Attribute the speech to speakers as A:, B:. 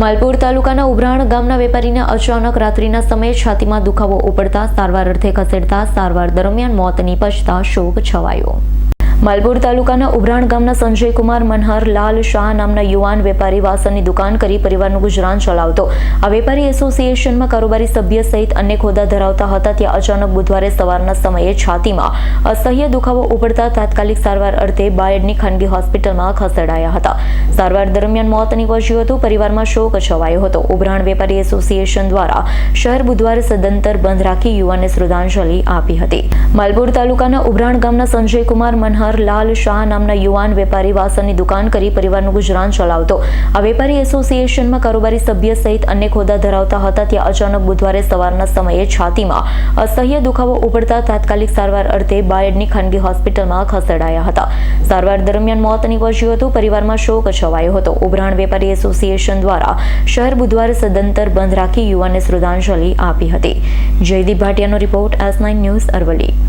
A: માલપુર તાલુકાના ઉભરાણ ગામના વેપારીને અચાનક રાત્રિના સમયે છાતીમાં દુખાવો ઉપડતા સારવાર અર્થે ખસેડતા સારવાર દરમિયાન મોત નિપજતા શોક છવાયો. માલપુર તાલુકાના ઉભરાણ ગામના સંજયકુમાર મનહર લાલ શાહ નામના યુવાન વેપારી વાસણની દુકાન કરી પરિવારનું ગુજરાન ચલાવતો. આ વેપારી એસોસિએશનમાં કારોબારી સભ્ય સહિત અનેક હોદ્દા ધરાવતા હતા, ત્યાં અચાનક બુધવારે સવારના સમયે છાતીમાં અસહ્ય દુખાવો ઉપડતા તાત્કાલિક સારવાર અર્થે બાયડની ખાનગી હોસ્પિટલમાં ખસેડાયા હતા. સારવાર દરમિયાન મોત નીપજ્યું હતું, પરિવારમાં શોક છવાયો હતો. ઉભરાણ વેપારી એસોસિએશન દ્વારા શહેર બુધવારે સદંતર બંધ રાખી યુવાનને શ્રદ્ધાંજલિ આપી હતી. માલપુર તાલુકાના ઉભરાણ ગામના સંજયકુમાર મનહર લાલ શાહ નામના યુવાન વેપારી વાસણની દુકાન કરી પરિવારનું ગુજરાન ચલાવતો. આ વેપારી એસોસિએશનમાં કારોબારી સભ્ય સહિત અનેક હોદ્દા ધરાવતા હતા. ત્યાં અચાનક બુધવારે સવારના સમયે છાતીમાં અસહ્ય દુખાવો ઉપડતા તાત્કાલિક સારવાર અર્થે બાયડની ખાનગી હોસ્પિટલમાં ખસેડાયા હતા. સારવાર દરમિયાન મોત નીપજ્યું હતું. પરિવારમાં શોક છવાયો હતો. ઉભરાણ વેપારી એસોસિએશન દ્વારા શહેર બુધવારે સદંતર બંધ રાખી યુવાનને શ્રદ્ધાંજલિ આપી હતી. Jaydeep ભાટિયાનો report S nine news Aravalli.